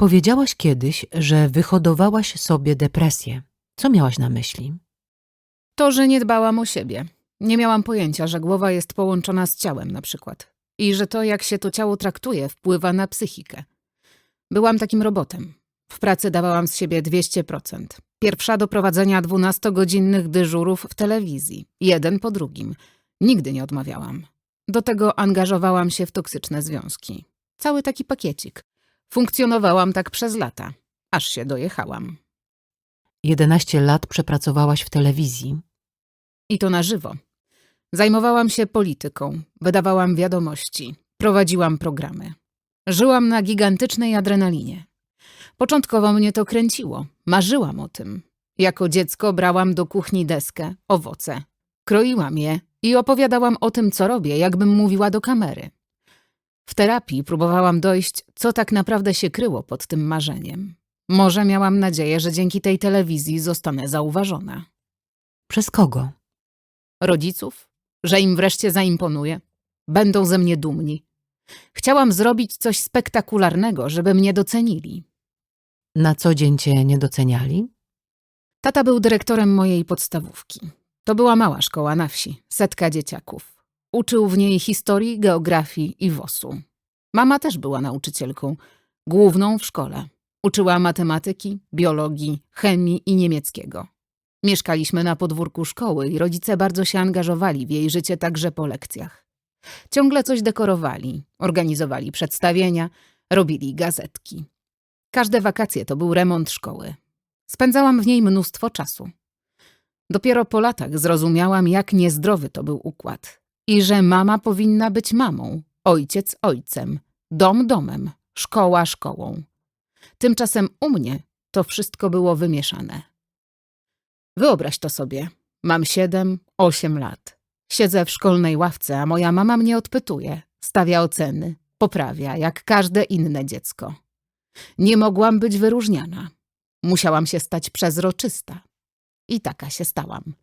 Powiedziałaś kiedyś, że wyhodowałaś sobie depresję. Co miałaś na myśli? To, że nie dbałam o siebie. Nie miałam pojęcia, że głowa jest połączona z ciałem na przykład. I że to, jak się to ciało traktuje, wpływa na psychikę. Byłam takim robotem. W pracy dawałam z siebie 200%. Pierwsza do prowadzenia 12-godzinnych dyżurów w telewizji. Jeden po drugim. Nigdy nie odmawiałam. Do tego angażowałam się w toksyczne związki. Cały taki pakiecik. Funkcjonowałam tak przez lata, aż się dojechałam. 11 lat przepracowałaś w telewizji. I to na żywo. Zajmowałam się polityką, wydawałam wiadomości, prowadziłam programy. Żyłam na gigantycznej adrenalinie. Początkowo mnie to kręciło, marzyłam o tym. Jako dziecko brałam do kuchni deskę, owoce. Kroiłam je i opowiadałam o tym, co robię, jakbym mówiła do kamery. W terapii próbowałam dojść, co tak naprawdę się kryło pod tym marzeniem. Może miałam nadzieję, że dzięki tej telewizji zostanę zauważona. Przez kogo? rodziców, że im wreszcie zaimponuję. Będą ze mnie dumni. Chciałam zrobić coś spektakularnego, żeby mnie docenili. Na co dzień cię nie doceniali? Tata był dyrektorem mojej podstawówki. To była mała szkoła na wsi, setka dzieciaków. Uczył w niej historii, geografii i WOS-u. Mama też była nauczycielką, główną w szkole. Uczyła matematyki, biologii, chemii i niemieckiego. Mieszkaliśmy na podwórku szkoły i rodzice bardzo się angażowali w jej życie także po lekcjach. Ciągle coś dekorowali, organizowali przedstawienia, robili gazetki. Każde wakacje to był remont szkoły. Spędzałam w niej mnóstwo czasu. Dopiero po latach zrozumiałam, jak niezdrowy to był układ i że mama powinna być mamą, ojciec ojcem, dom domem, szkoła szkołą. Tymczasem u mnie to wszystko było wymieszane. Wyobraź to sobie. Mam siedem, osiem lat. Siedzę w szkolnej ławce, a moja mama mnie odpytuje, stawia oceny, poprawia, jak każde inne dziecko. Nie mogłam być wyróżniana. Musiałam się stać przezroczysta. I taka się stałam.